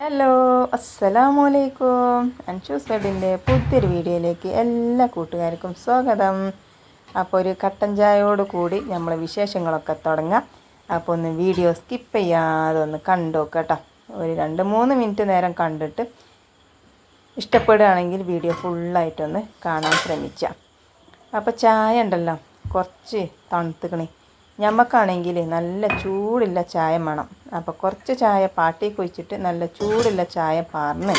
Hello അസ്സലാമു അലൈക്കും അൻഷൂസ് വെഡിന്റെ പുതിയൊരു വീഡിയോയിലേക്ക് എല്ലാ കൂട്ടുകാർക്കും സ്വാഗതം. അപ്പോൾ ഒരു കട്ടൻ ചായയോട് കൂടി നമ്മൾ വിശേഷങ്ങളൊക്കെ തുടങ്ങാം. അപ്പോൾ ഒന്ന് വീഡിയോ സ്കിപ്പ് ചെയ്യാതെ ഒന്ന് കണ്ടോ കേട്ടോ. ഒരു രണ്ട് മൂന്ന് മിനിറ്റ് നേരം കണ്ടിട്ട് ഇഷ്ടപ്പെടുകയാണെങ്കിൽ വീഡിയോ ഫുള്ളായിട്ടൊന്ന് കാണാൻ ശ്രമിക്കാം. അപ്പോൾ ചായ ഉണ്ടല്ലോ കുറച്ച് തണുത്തുക്കണേ. ഞമ്മക്കാണെങ്കിൽ നല്ല ചൂടുള്ള ചായ വേണം. അപ്പോൾ കുറച്ച് ചായ പാട്ടി കുഴിച്ചിട്ട് നല്ല ചൂടുള്ള ചായ പാർന്ന്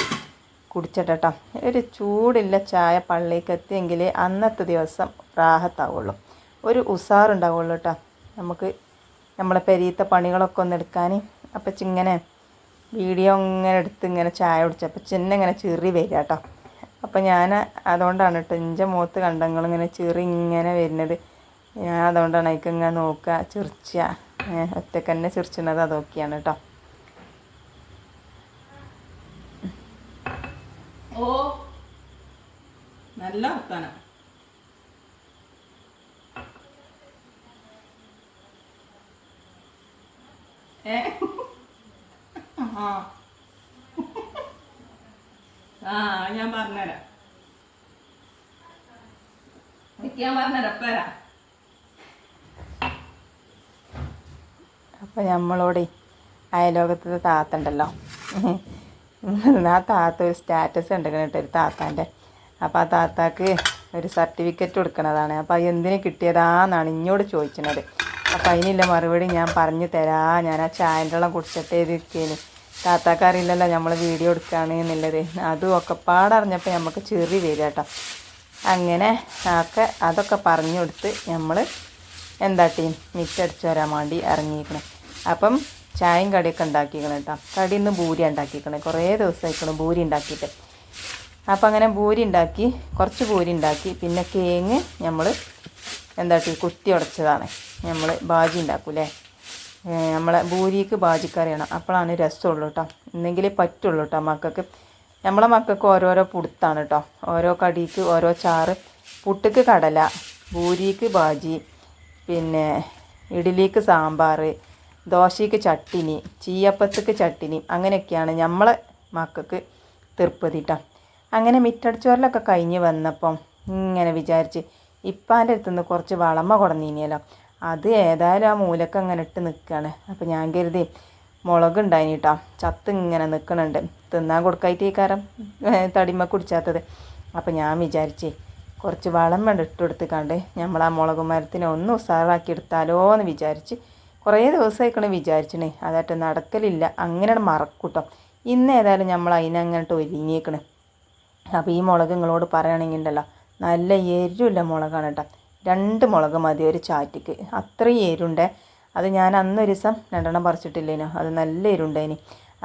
കുടിച്ചിട്ടോ ഒരു ചൂടുള്ള ചായ പള്ളിക്ക് എത്തിയെങ്കിൽ അന്നത്തെ ദിവസം റാഹത്താവുള്ളൂ. ഒരു ഉസാറുണ്ടാവുള്ളൂ കേട്ടോ നമുക്ക് നമ്മളെ പെരീത്തെ പണികളൊക്കെ ഒന്ന് എടുക്കാൻ അപ്പം ചിങ്ങനെ വീഡിയോ ഇങ്ങനെ എടുത്ത് ഇങ്ങനെ ചായ കുടിച്ചപ്പോൾ ചിന്ന ഇങ്ങനെ ചെറി വരിക കേട്ടോ അപ്പം ഞാൻ അതുകൊണ്ടാണ് കേട്ടോ എന്റെ മുഖത്ത് കണ്ടങ്ങളിങ്ങനെ ചെറി ഇങ്ങനെ വരുന്നത്. ഞാൻ അതുകൊണ്ടാണ് അതിക്ക് ഇങ്ങനെ നോക്കുക ചിറിച്ച ഒറ്റയ്ക്ക് തന്നെ ചിറിച്ചുന്നത് അതൊക്കെയാണ് കേട്ടോ. ഓ നല്ല വർത്താനം. ഞാൻ പറഞ്ഞുതരാം. ഞാൻ പറഞ്ഞുതരാം. പേരാ അപ്പോൾ നമ്മളോട് അയലോകത്തെ താത്ത ഉണ്ടല്ലോ ആ താത്ത ഒരു സ്റ്റാറ്റസ് കേട്ടോ ഒരു താത്താന്റെ അപ്പോൾ ആ താത്താക്ക് ഒരു സർട്ടിഫിക്കറ്റ് കൊടുക്കണതാണ്. അപ്പോൾ അത് എന്തിന് കിട്ടിയതാന്നാണ് ഇങ്ങോട്ട് ചോദിക്കുന്നത് അപ്പോൾ അതിനില്ല മറുപടി ഞാൻ പറഞ്ഞു തരാ. ഞാൻ ആ ചായന്റെ വെള്ളം കുടിച്ചിട്ടേ ഇരിക്കേന് താത്താക്ക് അറിയില്ലല്ലോ നമ്മൾ വീഡിയോ എടുക്കുകയാണ് എന്നുള്ളത്. അതും ഒക്കെ പാടറിഞ്ഞപ്പോൾ നമുക്ക് ചെറി വരിക കേട്ടോ. അങ്ങനെ ഒക്കെ അതൊക്കെ പറഞ്ഞു കൊടുത്ത് നമ്മൾ എന്താട്ടി മിറ്റടിച്ച് വരാൻ വേണ്ടി ഇറങ്ങിയിരിക്കണം. അപ്പം ചായയും കടിയൊക്കെ ഉണ്ടാക്കിക്കണം കേട്ടോ. കടി ഇന്ന് ബൂരി ഉണ്ടാക്കിക്കണം കുറേ ദിവസമായിക്കണം ബൂരി ഉണ്ടാക്കിയിട്ട്. അപ്പം അങ്ങനെ ബൂരി ഉണ്ടാക്കി കുറച്ച് ബൂരി ഉണ്ടാക്കി പിന്നെ കേങ്ങ് നമ്മൾ എന്താ ടീ കുത്തി ഉടച്ചതാണ്. നമ്മൾ ബാജി ഉണ്ടാക്കൂലേ? നമ്മളെ ബൂരിക്ക് ബാജിക്കറിയണം അപ്പോഴാണ് രസമുള്ളൂ കേട്ടോ. എന്നെങ്കിലേ പറ്റുള്ളൂ കേട്ടോ മക്കൾക്ക്. നമ്മളെ മക്കൾക്ക് ഓരോരോ പുടുത്താണ് കേട്ടോ. ഓരോ കടിക്ക് ഓരോ ചാറ്. പുട്ടുക്ക് കടല ബൂരിക്ക് ബാജി പിന്നെ ഇഡ്ഡലിക്ക് സാമ്പാർ ദോശയ്ക്ക് ചട്ടിനി ചീയപ്പത്തക്ക് ചട്ടിനി അങ്ങനെയൊക്കെയാണ് നമ്മളെ മക്കൾക്ക് തിരുപ്പതി അങ്ങനെ മിറ്റടിച്ചോറിലൊക്കെ കഴിഞ്ഞ് വന്നപ്പം ഇങ്ങനെ വിചാരിച്ച് ഇപ്പാന്റെ അടുത്തുനിന്ന് കുറച്ച് വളമ കൊടുന്നീനിയല്ലോ അത് ഏതായാലും ആ മൂലക്ക് അങ്ങനെ ഇട്ട് നിൽക്കുകയാണ് അപ്പോൾ ഞാൻ കരുതി മുളക് ഉണ്ടായിനി കേട്ടോ ചത്ത് ഇങ്ങനെ നിൽക്കണുണ്ട് തിന്നാൻ കൊടുക്കായിട്ട് ഈ കാരം തടിമ കുടിച്ചാത്തത്. അപ്പോൾ ഞാൻ വിചാരിച്ചേ കുറച്ച് വളം വേണ്ട ഇട്ട് കൊടുത്തിക്കാണ്ട് നമ്മൾ ആ മുളക് മരത്തിനെ ഒന്ന് ഉസാറാക്കി എടുത്താലോ എന്ന് വിചാരിച്ച് കുറേ ദിവസമായിക്കണേ വിചാരിച്ചണേ. അതായിട്ട് നടക്കലില്ല. അങ്ങനെ മറക്കൂട്ടോ. ഇന്ന് ഏതായാലും നമ്മൾ അതിനങ്ങോട്ട് ഒരുങ്ങിയേക്കണേ. അപ്പോൾ ഈ മുളക് നിങ്ങളോട് പറയുകയാണെങ്കിൽ ഉണ്ടല്ലോ നല്ല എരിവുള്ള മുളകാണ് കേട്ടോ രണ്ട് മുളക് മതി ഒരു ചാറ്റിക്ക്. അത്രയും എരുണ്ട് അത് ഞാൻ അന്നൊരു ദിവസം രണ്ടെണ്ണം പറിച്ചിട്ടില്ലേനോ അത് നല്ല എരുണ്ടേനി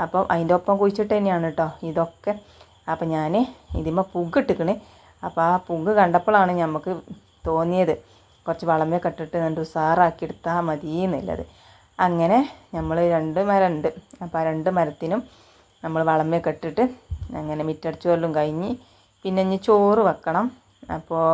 അപ്പം അതിന്റെ ഒപ്പം കുഴിച്ചിട്ട് തന്നെയാണ് കേട്ടോ ഇതൊക്കെ. അപ്പം ഞാൻ ഇതിമ്മ പുഗ് ഇട്ടിക്കണ്. അപ്പോൾ ആ പുങ്ക് കണ്ടപ്പോഴാണ് നമുക്ക് തോന്നിയത്. കുറച്ച് വളമേ ഇട്ടിട്ട് രണ്ട് ഉസാറാക്കി എടുത്താൽ മതി എന്നുള്ളത്. അങ്ങനെ നമ്മൾ രണ്ട് മരമുണ്ട് അപ്പോൾ ആ രണ്ട് മരത്തിനും നമ്മൾ വളമേ ഇട്ടിട്ട് അങ്ങനെ മിറ്റടിച്ചു കൊല്ലും കഴിഞ്ഞ് പിന്നെ ഇനി ചോറ് വെക്കണം. അപ്പോൾ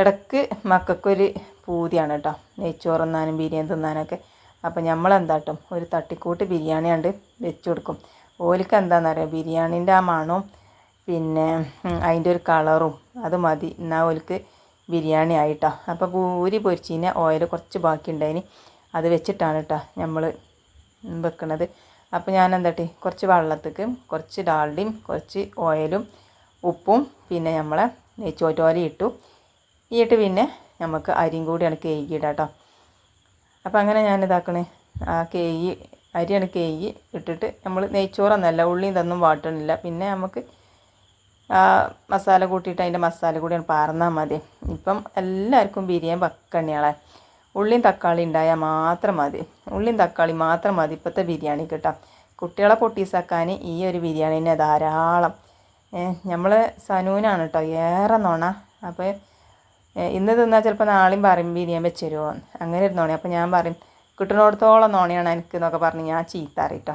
ഇടയ്ക്ക് മക്കൾക്കൊരു പൂതിയാണ് കേട്ടോ നെയ്ച്ചോറ് തിന്നാനും ബിരിയാണി തിന്നാനൊക്കെ. അപ്പോൾ നമ്മളെന്താട്ടും ഒരു തട്ടിക്കൂട്ട് ബിരിയാണി കണ്ട് വെച്ച് കൊടുക്കും. ഓലിക്ക് എന്താണെന്നറിയാം ബിരിയാണീന്റെ ആ മണവും പിന്നെ അതിന്റെ ഒരു കളറും അത് മതി. എന്നാൽ ഓൽക്ക് ബിരിയാണി ആയിട്ടോ. അപ്പോൾ പൂരി പൊരിച്ചിന് ഓയിൽ കുറച്ച് ബാക്കി ഉണ്ടായിന് അത് വെച്ചിട്ടാണ് കേട്ടോ നമ്മൾ വെക്കണത്. അപ്പോൾ ഞാൻ എന്താട്ടി കുറച്ച് വെള്ളത്തേക്ക് കുറച്ച് ഡാൾഡയും കുറച്ച് ഓയിലും ഉപ്പും പിന്നെ നമ്മളെ നെയ്ച്ചോറ്റോല ഇട്ടു. ഇട്ട് പിന്നെ നമുക്ക് അരിയും കൂടിയാണ് കേക്കിയിടാം കേട്ടോ അപ്പോൾ അങ്ങനെ ഞാൻ ഇതാക്കണേ ആ കേയി അരിയാണ് കേയി ഇട്ടിട്ട് നമ്മൾ നെയ്ച്ചോറൊന്നല്ല ഉള്ളിയും തന്നും വാട്ടണില്ല. പിന്നെ നമുക്ക് മസാല കൂട്ടിയിട്ട് അതിന്റെ മസാല കൂടിയാണ് പാർന്നാൽ മതി. ഇപ്പം എല്ലാവർക്കും ബിരിയാണി വെക്കണിയാളെ ഉള്ളിയും തക്കാളി ഉണ്ടായാൽ മാത്രം മതി. ഉള്ളിയും തക്കാളി മാത്രം മതി ഇപ്പോഴത്തെ ബിരിയാണി കിട്ടാം. കുട്ടികളെ പൊട്ടീസാക്കാൻ ഈ ഒരു ബിരിയാണിനെ ധാരാളം. നമ്മൾ സനൂനാണ് കേട്ടോ ഏറെ നോണ. അപ്പോൾ ഇന്ന് തിന്നാൽ ചിലപ്പോൾ നാളെയും പറയും ബിരിയാണി വെച്ച് തരുമോ അങ്ങനെ ഒരു നോണി അപ്പോൾ ഞാൻ പറയും കിട്ടുന്നിടത്തോളം നോണിയാണ് എനിക്ക് എന്നൊക്കെ പറഞ്ഞ് ഞാൻ ചീത്ത അറിയിട്ടോ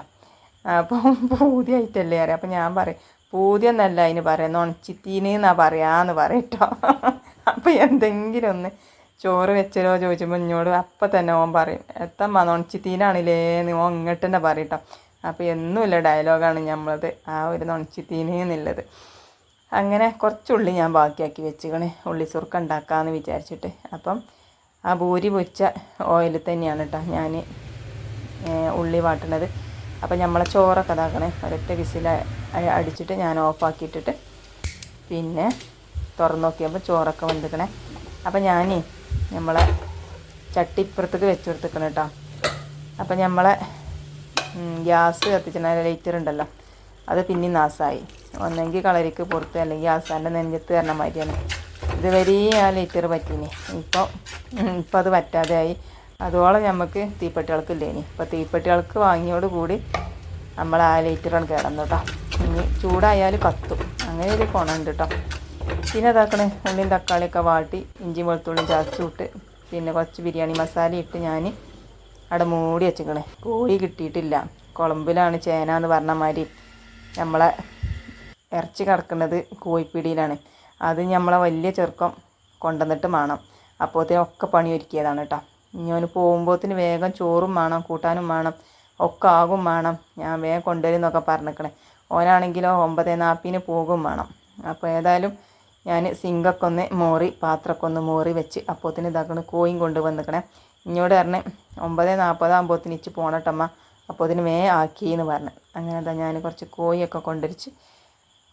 അപ്പം പൂതിയായിട്ടല്ലേ അറിയാം. അപ്പം ഞാൻ പറയും പൂതിയൊന്നല്ല അതിന് പറയാം നൊണച്ചിത്തീന് എന്നാ പറയാന്ന് പറയട്ടോ. അപ്പം എന്തെങ്കിലും ഒന്ന് ചോറ് വെച്ചരോ ചോദിച്ചപ്പോൾ എന്നോട് അപ്പം തന്നെ ഓൻ പറയും എത്തമ്മ നൊണച്ചിത്തീനാണില്ലേ എന്ന് ഓൻ ഇങ്ങോട്ട് തന്നെ പറയട്ടോ. അപ്പോൾ എന്നുമില്ല ഡയലോഗാണ് നമ്മളത് ആ ഒരു നുണച്ചിത്തീനെന്നുള്ളത് അങ്ങനെ കുറച്ചുള്ളി ഞാൻ ബാക്കിയാക്കി വെച്ചുകണേ ഉള്ളി സുർക്ക ഉണ്ടാക്കാമെന്ന് വിചാരിച്ചിട്ട്. അപ്പം ആ ഭൂരി പൊരിച്ച ഓയിൽ തന്നെയാണ് കേട്ടോ ഞാൻ ഉള്ളി വാട്ടണത്. അപ്പം നമ്മളെ ചോറൊക്കെ ഇതാക്കണേ ഒരൊറ്റ വിസിൽ അടിച്ചിട്ട് ഞാൻ ഓഫാക്കിയിട്ടിട്ട് പിന്നെ തുറന്ന് നോക്കിയപ്പോൾ ചോറൊക്കെ വെന്തിക്കണേ. അപ്പം ഞാൻ നമ്മളെ ചട്ടി ഇപ്പുറത്തേക്ക് വെച്ച് കൊടുത്തിക്കണം കേട്ടോ അപ്പം നമ്മളെ ഗ്യാസ് കത്തിച്ചാൽ ലൈറ്റർ ഉണ്ടല്ലോ അത് പിന്നെ നാസായി. ഒന്നെങ്കിൽ കളരിക്ക് പുറത്ത് അല്ലെങ്കിൽ ഗ്യാസാന്റെ നെഞ്ചത്ത് തരണ മാതിരിയാണ്. ഇതുവരെ ആ ലൈറ്റർ പറ്റീനി. ഇപ്പോൾ ഇപ്പോൾ അത് പറ്റാതെയായി അതോളം നമുക്ക് തീപ്പെട്ടികൾക്ക് ഇല്ലേനി. ഇപ്പോൾ തീപ്പെട്ടികൾക്ക് വാങ്ങിയോട് കൂടി നമ്മൾ ആ ലൈറ്ററാണ് കിടന്നു കേട്ടോ ഇനി ചൂടായാൽ കത്തും. അങ്ങനെ ഒരു കൊണുണ്ട് കേട്ടോ പിന്നെ ഇതാക്കണേ ഉള്ളിയും തക്കാളിയൊക്കെ വാട്ടി ഇഞ്ചി വെളുത്തുള്ളിയും ചതച്ചുവിട്ട് പിന്നെ കുറച്ച് ബിരിയാണി മസാല ഇട്ട് ഞാൻ അവിടെ മൂടി വെച്ചിക്കണേ കോഴി കിട്ടിയിട്ടില്ല. കുളമ്പിലാണ് ചേന എന്ന് പറഞ്ഞ മാതിരി നമ്മളെ ഇറച്ചി കിടക്കുന്നത് കോഴിപ്പിടിയിലാണ്. അത് നമ്മളെ വലിയ ചെറുക്കം കൊണ്ടുവന്നിട്ട് വേണം അപ്പോഴത്തേനൊക്കെ പണി ഒരുക്കിയതാണ് കേട്ടോ ഇനി അവന് പോകുമ്പോഴത്തിന് വേഗം ചോറും വേണം കൂട്ടാനും വേണം ഒക്കെ ആകും വേണം ഞാൻ വേഗം കൊണ്ടുവരും എന്നൊക്കെ പറഞ്ഞിക്കണേ ഓനാണെങ്കിലോ ഒമ്പതേ നാൽപ്പതിന് പോകും വേണം. അപ്പോൾ ഏതായാലും ഞാൻ സിങ്കൊക്കെ ഒന്ന് മോറി പാത്രമൊക്കെ ഒന്ന് മോറി വെച്ച് അപ്പോത്തിന് ഇതാക്കണ കോയും കൊണ്ട് വന്നിക്കണേ ഇങ്ങോട്ട് പറഞ്ഞ് ഒമ്പത് നാൽപ്പതാകുമ്പോത്തിന് ഇച്ച് പോണട്ടമ്മ അപ്പോൾ അതിന് മേ ആക്കി എന്ന് പറഞ്ഞു. അങ്ങനെ എന്താ ഞാൻ കുറച്ച് കോഴിയൊക്കെ കൊണ്ടുവരിച്ച്.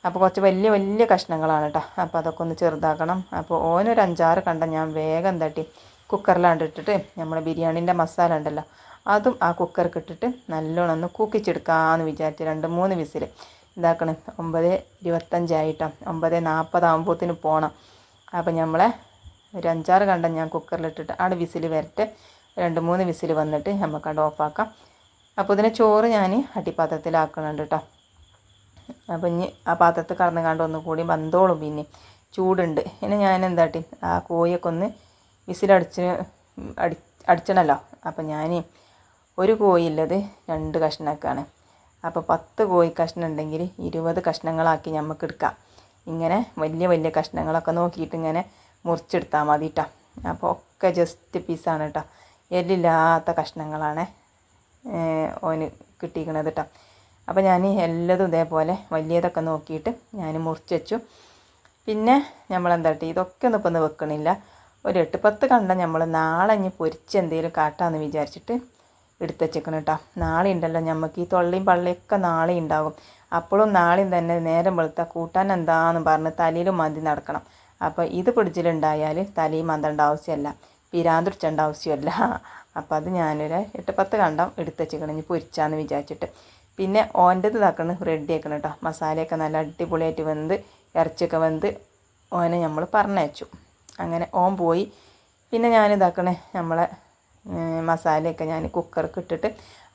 അപ്പോൾ കുറച്ച് വലിയ വലിയ കഷ്ണങ്ങളാണ് കേട്ടോ അപ്പോൾ അതൊക്കെ ഒന്ന് ചെറുതാക്കണം. അപ്പോൾ ഓനൊരു അഞ്ചാറ് കണ്ട ഞാൻ വേഗം തട്ടി കുക്കറിലാണ്ട് ഇട്ടിട്ട് നമ്മുടെ ബിരിയാണീന്റെ മസാല ഉണ്ടല്ലോ അതും ആ കുക്കർക്ക് ഇട്ടിട്ട് നല്ലോണം ഒന്ന് കൂക്കിച്ചെടുക്കാമെന്ന് വിചാരിച്ച് രണ്ട് മൂന്ന് വിസിൽ ഇതാക്കണം ഒമ്പത് ഇരുപത്തഞ്ചായിട്ടോ ഒമ്പത് നാൽപ്പതാകുമ്പോഴത്തിന് പോകണം അപ്പം നമ്മളെ ഒരു അഞ്ചാറ് കണ്ടം ഞാൻ കുക്കറിലിട്ടിട്ട് അവിടെ വിസിൽ വരട്ടെ. രണ്ട് മൂന്ന് വിസിൽ വന്നിട്ട് നമുക്ക് അവിടെ ഓഫാക്കാം. അപ്പോൾ ഇതിനെ ചോറ് ഞാൻ അടിപ്പാത്രത്തിലാക്കുന്നുണ്ട് കേട്ടോ അപ്പോൾ ഇനി ആ പാത്രത്തിൽ കടന്ന് കണ്ട് ഒന്ന് കൂടി വന്നോളും പിന്നെ. ചൂടുണ്ട്. പിന്നെ ഞാൻ എന്താട്ടി ആ കോഴിയൊക്കെ ഒന്ന് വിസിലടിച്ച് അടി അടിച്ചണല്ലോ. അപ്പം ഞാൻ ഒരു കോഴിയുള്ളത് രണ്ട് കഷ്ണമൊക്കെയാണ് അപ്പോൾ പത്ത് കോഴി കഷ്ണം ഉണ്ടെങ്കിൽ ഇരുപത് കഷ്ണങ്ങളാക്കി നമുക്ക് എടുക്കാം ഇങ്ങനെ വലിയ വലിയ കഷ്ണങ്ങളൊക്കെ നോക്കിയിട്ട് ഇങ്ങനെ മുറിച്ചെടുത്താൽ മതി കേട്ടോ അപ്പോൾ ഒക്കെ ജസ്റ്റ് പീസാണ് കേട്ടോ എല്ലില്ലാത്ത കഷ്ണങ്ങളാണ് ഓന് കിട്ടിയിരിക്കണത് കേട്ടോ അപ്പോൾ ഞാൻ എല്ലതും ഇതേപോലെ വലിയതൊക്കെ നോക്കിയിട്ട് ഞാൻ മുറിച്ച് വെച്ചു പിന്നെ നമ്മൾ കേട്ടോ ഇതൊക്കെ ഒന്നും ഇപ്പം വെക്കണില്ല. ഒരു എട്ട് പത്ത് കണ്ട നമ്മൾ നാളെ ഇനി പൊരിച്ച് എന്തെങ്കിലും കാട്ടാമെന്ന് വിചാരിച്ചിട്ട് എടുത്ത് വെച്ചേക്കണം കേട്ടോ നാളെ ഉണ്ടല്ലോ നമുക്ക് ഈ തൊള്ളിയും പള്ളിയൊക്കെ നാളെ ഉണ്ടാകും അപ്പോഴും നാളെയും തന്നെ നേരം വെളുത്ത കൂട്ടാൻ എന്താന്ന് പറഞ്ഞ് തലയിലും മന്തി നടക്കണം. അപ്പോൾ ഇത് പിടിച്ചിലുണ്ടായാൽ തലയും മന്തേണ്ട ആവശ്യമല്ല പിരാന്തുടിച്ചേണ്ട ആവശ്യമല്ല അപ്പോൾ അത് ഞാനൊരു എട്ട് പത്ത് കണ്ടം എടുത്ത് വെച്ചേക്കണം ഇനി പൊരിച്ചാന്ന് വിചാരിച്ചിട്ട്. പിന്നെ ഓന്റെത് ഇതാക്കണം. റെഡി ആക്കണം കേട്ടോ മസാലയൊക്കെ നല്ല അടിപൊളിയായിട്ട് വെന്ത് ഇറച്ചിയൊക്കെ വെന്ത് ഓനെ നമ്മൾ പറഞ്ഞയച്ചു. അങ്ങനെ ഓൻ പോയി. പിന്നെ ഞാനിതാക്കണേ നമ്മളെ മസാലയൊക്കെ ഞാൻ കുക്കർക്ക് ഇട്ടിട്ട്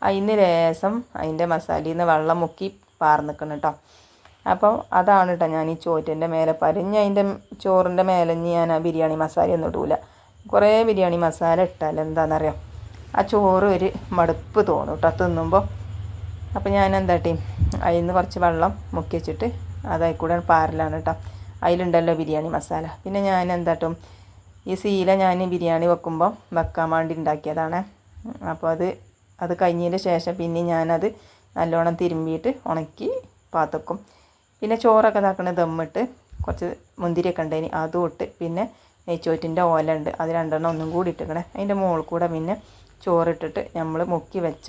അതിന് ലേസം അതിന്റെ മസാലയിൽ നിന്ന് വെള്ളം മുക്കി പാർന്നിക്കണം കേട്ടോ. അപ്പോൾ അതാണ് കേട്ടോ ഞാൻ ഈ ചോറ്റിന്റെ മേലെ പരിഞ്ഞ് അതിന്റെ ചോറിന്റെ മേലെ ഞാൻ ആ ബിരിയാണി മസാല ഒന്നും ഇടൂല. കുറേ ബിരിയാണി മസാല ഇട്ടാൽ എന്താണെന്നറിയാം? ആ ചോറ് ഒരു മടുപ്പ് തോന്നും കേട്ടോ തിന്നുമ്പോൾ. അപ്പോൾ ഞാൻ എന്താട്ടി അതിൽ നിന്ന് കുറച്ച് വെള്ളം മുക്കി വെച്ചിട്ട് അതായി കൂടെ പാരലാണ് കേട്ടോ. അതിലുണ്ടല്ലോ ബിരിയാണി മസാല. പിന്നെ ഞാൻ എന്താട്ടും ഈ സീല ഞാൻ ബിരിയാണി വെക്കുമ്പോൾ വെക്കാൻ വേണ്ടി ഉണ്ടാക്കിയതാണ്. അപ്പോൾ അത് അത് കഴിഞ്ഞതിന് ശേഷം പിന്നെ ഞാനത് നല്ലോണം തിരുമ്പിയിട്ട് ഉണക്കി പാത്തക്കും പിന്നെ ചോറൊക്കെ ഇതാക്കണ ദമ്മിട്ട് കുറച്ച് മുന്തിരിയൊക്കെ ഉണ്ടായിന് അതും ഇട്ട് പിന്നെ നെയ്ച്ചോറ്റിന്റെ ഓല ഉണ്ട് അത് രണ്ടെണ്ണം ഒന്നും കൂടി ഇട്ടിക്കണേ. അതിന്റെ മുകളിൽ കൂടെ പിന്നെ ചോറിട്ടിട്ട് നമ്മൾ മുക്കി വെച്ച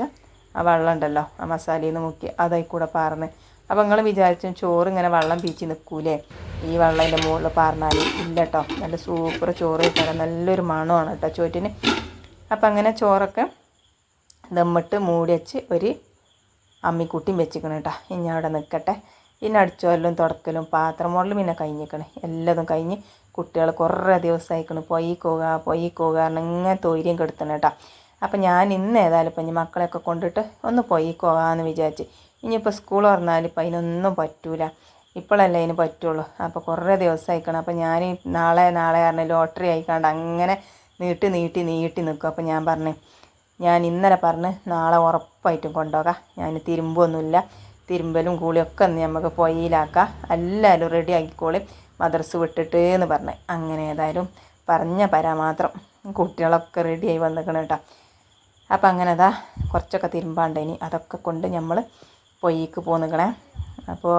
ആ വെള്ളം ഉണ്ടല്ലോ ആ മസാലയിൽ നിന്ന് മുക്കി അതായി കൂടെ പാർന്ന് അപ്പോൾ നിങ്ങൾ വിചാരിച്ചും ചോറ് ഇങ്ങനെ വെള്ളം പീച്ച് നിൽക്കൂലേ ഈ വെള്ളം അതിന്റെ മുകളിൽ പറഞ്ഞാൽ ഇല്ല കേട്ടോ നല്ല സൂപ്പർ ചോറ് കിട്ടാൻ നല്ലൊരു മണമാണ് കേട്ടോ ചോറ്റിന്. അപ്പം അങ്ങനെ ചോറൊക്കെ ദമ്മിട്ട് മൂടി വെച്ച് ഒരു അമ്മിക്കുട്ടിയും വെച്ചിക്കണം കേട്ടോ ഇനി അവിടെ നിൽക്കട്ടെ ഇനി അടിച്ചോലും തുടക്കലും പാത്രം മുകളിൽ പിന്നെ കഴിഞ്ഞിരിക്കണം എല്ലാതും കഴിഞ്ഞ് കുട്ടികൾ കുറേ ദിവസമായിക്കണ് പൊയ്ക്കോക പൊയ്ക്കോക കാരണം ഇങ്ങനെ കെടുത്തണം കേട്ടോ അപ്പം ഞാൻ ഇന്ന് ഏതായാലും ഇപ്പം മക്കളെയൊക്കെ കൊണ്ടിട്ട് ഒന്ന് പൊയ്ക്കോകാമെന്ന് വിചാരിച്ച് ഇനിയിപ്പോൾ സ്കൂൾ തുറന്നാൽ ഇപ്പം അതിനൊന്നും പറ്റൂല. ഇപ്പോഴല്ലേ അതിന് പറ്റുള്ളൂ. അപ്പോൾ കുറേ ദിവസമായിക്കണം അപ്പോൾ ഞാൻ നാളെ നാളെ പറഞ്ഞ ലോട്ടറി ആയിക്കാണ്ട് അങ്ങനെ നീട്ടി നീട്ടി നീട്ടി നിൽക്കും അപ്പോൾ ഞാൻ പറഞ്ഞു ഞാൻ ഇന്നലെ പറഞ്ഞ് നാളെ ഉറപ്പായിട്ടും കൊണ്ടുപോകാം. ഞാൻ തിരുമ്പൊന്നുമില്ല. തിരുമ്പലും കൂളിയൊക്കെ ഒന്ന് നമുക്ക് പൊയ്യിലാക്കാം എല്ലാവരും റെഡി ആക്കിക്കോളി. മദർസ് വിട്ടിട്ട് എന്ന് പറഞ്ഞ്. അങ്ങനെ ഏതായാലും പറഞ്ഞ പരാമാത്രം കുട്ടികളൊക്കെ റെഡിയായി വന്നിക്കണം കേട്ടോ. അപ്പം അങ്ങനെ അതാ കുറച്ചൊക്കെ തിരുമ്പാണ്ടേനി അതൊക്കെ കൊണ്ട് നമ്മൾ പൊയ്ക്ക് പോന്നിക്കണേ. അപ്പോൾ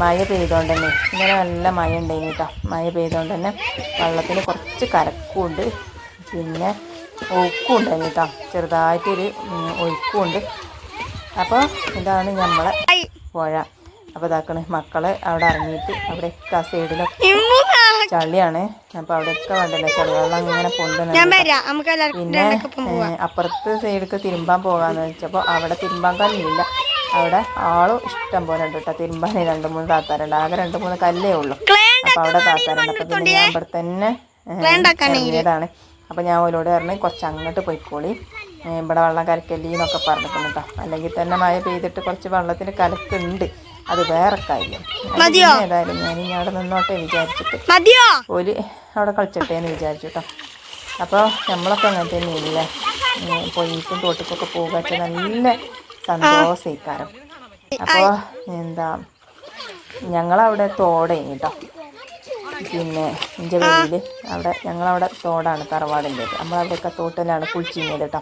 മഴ പെയ്തുകൊണ്ട് തന്നെ ഇന്നലെ നല്ല മഴ ഉണ്ടായിരുന്നു കേട്ടോ മഴ പെയ്തുകൊണ്ട് തന്നെ വെള്ളത്തിന് കുറച്ച് കരക്കുമുണ്ട് പിന്നെ ഒഴുക്കും ഉണ്ടായിരുന്നു കേട്ടോ ചെറുതായിട്ടൊരു ഒഴുക്കുമുണ്ട് അപ്പോൾ ഇതാണ് നമ്മളെ പുഴ. അപ്പോൾ ഇതാക്കണ് മക്കളെ അവിടെ ഇറങ്ങിയിട്ട് അവിടെയൊക്കെ ആ സൈഡിലൊക്കെ ചളിയാണ്. അപ്പോൾ അവിടെയൊക്കെ വേണ്ടല്ലോ ചളി വെള്ളം ഇങ്ങനെ പൊണ്ടുന്നുണ്ട് വരാം. നമുക്ക് എല്ലാവർക്കും പിന്നെ അപ്പുറത്ത് സൈഡിലേക്ക് തിരുമ്പാൻ പോകാന്ന് വെച്ചപ്പോൾ അവിടെ തിരുമ്പാൻ കല്ലില്ല. അവിടെ ആളും ഇഷ്ടം പോലെ ഉണ്ട് കേട്ടോ. തിരുമ്പാനി രണ്ട് മൂന്ന് താത്താരുണ്ട്. ആകെ രണ്ട് മൂന്ന് കല്ലേ ഉള്ളൂ. അപ്പൊ അവിടെ താത്താരുണ്ട്. അപ്പൊ പിന്നെ ഞാൻ ഇവിടെ തന്നെ ഇറങ്ങിയതാണ്. അപ്പൊ ഞാൻ ഓലോട് പറഞ്ഞ് കുറച്ച് അങ്ങോട്ട് പോയിക്കോളി ഇവിടെ വെള്ളം കലക്കല്ലി എന്നൊക്കെ പറഞ്ഞിട്ടുണ്ട് കേട്ടോ. അല്ലെങ്കിൽ തന്നെ മഴ പെയ്തിട്ട് കുറച്ച് വെള്ളത്തിന് കലക്കുണ്ട് അത് വേറെ കാര്യം. ഏതായാലും ഞാൻ ഇനി അവിടെ നിന്നോട്ടെ വിചാരിച്ചിട്ട്. ഒരു അവിടെ കളിച്ചിട്ടേ എന്ന് വിചാരിച്ചു കേട്ടോ. അപ്പോൾ നമ്മളൊക്കെ അങ്ങനെ തന്നെയില്ലേ? പൊയ്ക്കും തോട്ടിക്കൊക്കെ പോകുക നല്ല സന്തോഷയിക്കാരം അപ്പോ എന്താ ഞങ്ങളവിടെ തോടേനി കേട്ടോ പിന്നെ എന്റെ വീട്ടിൽ അവിടെ ഞങ്ങളവിടെ തോടാണ് തറവാടിന്റെ നമ്മളവിടെയൊക്കെ തോട്ടിലാണ് കുളിച്ചിരുന്നത് കേട്ടോ.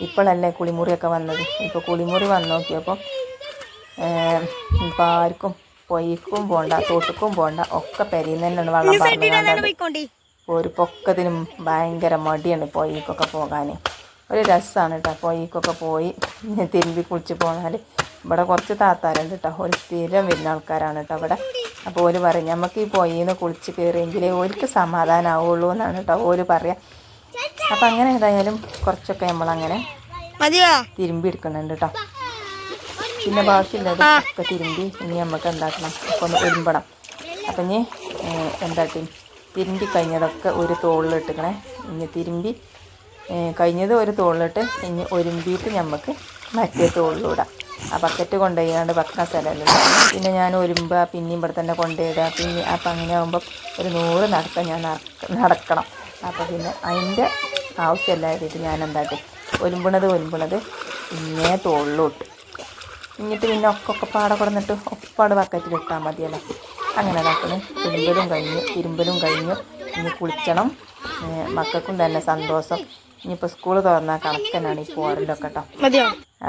ഇപ്പോഴല്ലേ കുളിമുറിയൊക്കെ വന്നത്. ഇപ്പോൾ കുളിമുറി വന്ന് നോക്കിയപ്പോൾ ഇപ്പോൾ ആർക്കും പൊയ്ക്കും പോണ്ട തോട്ടുക്കും പോണ്ട ഒക്കെ പെരിയിൽ തന്നെയാണ് വെള്ളം പറഞ്ഞു ഒരു പൊക്കത്തിനും ഭയങ്കര മടിയാണ് പൊയ്ക്കൊക്കെ പോകാൻ ഒരു രസമാണ് കേട്ടോ പൊയ്ക്കൊക്കെ പോയി തിരുമ്പി കുളിച്ച് പോന്നാൽ ഇവിടെ കുറച്ച് താത്താരുണ്ട് കേട്ടോ ഒരു സ്ഥിരം വരുന്ന ആൾക്കാരാണ് കേട്ടോ ഇവിടെ. അപ്പോൾ ഓര് പറയും നമുക്ക് ഈ പൊയ്യിന്ന് കുളിച്ച് കയറിയെങ്കിലേ ഓർക്ക് സമാധാനമാവുള്ളൂ എന്നാണ് കേട്ടോ ഓര് പറയാം. അപ്പം അങ്ങനെ ഏതായാലും കുറച്ചൊക്കെ നമ്മളങ്ങനെ തിരുമ്പി എടുക്കുന്നുണ്ട് കേട്ടോ പിന്നെ ബാക്കിയുള്ളത് ഒക്കെ തിരുമ്പി ഇനി നമുക്ക് എന്താക്കണം? ഒക്കെ ഒന്ന് ഒരുമ്പണം. അപ്പം ഇനി എന്താട്ടി തിരുമ്പി കഴിഞ്ഞതൊക്കെ ഒരു തോളിലിട്ടിക്കണേ ഇനി തിരുമ്പി കഴിഞ്ഞത് ഒരു തോളിലിട്ട് ഇനി ഒരുമ്പിയിട്ട് നമുക്ക് മറ്റേ തോളിലൂടാം. ആ ബക്കറ്റ് കൊണ്ടുപോയാണ്ട് ഭക്ഷണ സ്ഥലമല്ല? പിന്നെ ഞാൻ ഒരുമ്പ പിന്നെയും ഇവിടെ തന്നെ കൊണ്ടുപോയിടുക. പിന്നെ അപ്പം അങ്ങനെ ആകുമ്പോൾ ഒരു നൂറ് നടക്കാൻ ഞാൻ നടക്കണം. അപ്പോൾ പിന്നെ അതിന്റെ ആവശ്യമില്ലായിട്ട് ഞാൻ എന്താക്കും ഒരുമ്പണത് ഒരുമ്പണത് പിന്നെ തോളിലോട്ട് എന്നിട്ട് പിന്നെ ഒക്കെ ഒക്കെ പാടെ കൊടുന്നിട്ട് ഒപ്പാട് ബക്കറ്റിൽ ഇട്ടാൽ മതിയല്ലോ. അങ്ങനെ നടക്കണം ഇരുമ്പലും കഴിഞ്ഞു ഇരുമ്പലും കഴിഞ്ഞു ഇനി കുളിക്കണം. മക്കൾക്കും തന്നെ സന്തോഷം. ഇനിയിപ്പോൾ സ്കൂൾ തുറന്നാൽ കണക്കനാണ് ഈ പോരലൊക്കെ കേട്ടോ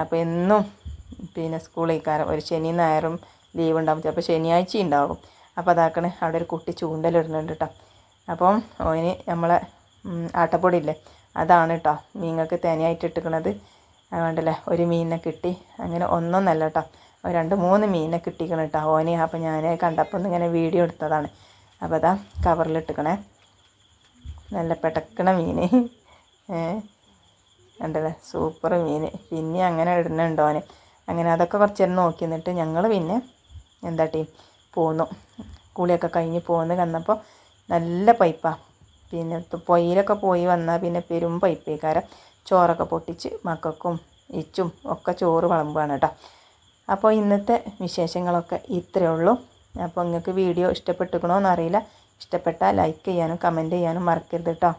അപ്പോൾ എന്നും പിന്നെ സ്കൂളിൽ കയറും ഒരു ശനി ഞായറും ലീവ് ഉണ്ടാവും. ചിലപ്പോൾ ശനിയാഴ്ച ഉണ്ടാവും. അപ്പോൾ അതാക്കണേ അവിടെ ഒരു കുട്ടി ചൂണ്ടലിടുന്നുണ്ട് കേട്ടോ അപ്പം ഓന് നമ്മളെ ആട്ടപ്പൊടി ഇല്ലേ? അതാണ് കേട്ടോ മീങ്ങൾക്ക് തേനയായിട്ട് ഇട്ടിക്കണത് അതുകൊണ്ടല്ലേ ഒരു മീനിനെ കിട്ടി. അങ്ങനെ ഒന്നൊന്നല്ല കേട്ടോ രണ്ട് മൂന്ന് മീനിനെ കിട്ടിക്കണം കേട്ടോ ഓനെ. അപ്പോൾ ഞാൻ കണ്ടപ്പോൾ ഒന്ന് ഇങ്ങനെ വീഡിയോ എടുത്തതാണ്. അപ്പോൾ അതാ കവറിലിട്ടിക്കണേ നല്ല പെടക്കണ മീൻ കണ്ടല്ലേ? സൂപ്പർ മീൻ പിന്നെ അങ്ങനെ ഇടുന്നുണ്ടോ അവന് അങ്ങനെ അതൊക്കെ കുറച്ച് നേരം നോക്കി നിന്നിട്ട് ഞങ്ങൾ പിന്നെ എന്താ ടീം? പോന്നു. കുളിയൊക്കെ കഴിഞ്ഞ് പോന്ന് കന്നപ്പോൾ നല്ല പൈപ്പാണ് പിന്നെ പൊയിലൊക്കെ പോയി വന്നാൽ പിന്നെ പെരും പൈപ്പേക്കാരം. ചോറൊക്കെ പൊട്ടിച്ച് മക്കൾക്കും ഇച്ചും ഒക്കെ ചോറ് വളമ്പാണ് കേട്ടോ. അപ്പോൾ ഇന്നത്തെ വിശേഷങ്ങളൊക്കെ ഇത്രയേ ഉള്ളൂ. അപ്പോൾ നിങ്ങൾക്ക് വീഡിയോ ഇഷ്ടപ്പെട്ടുക്കണോ എന്നറിയില്ല. ഇഷ്ടപ്പെട്ടാൽ ലൈക്ക് ചെയ്യാനും കമന്റ് ചെയ്യാനും മറക്കരുത് കേട്ടോ.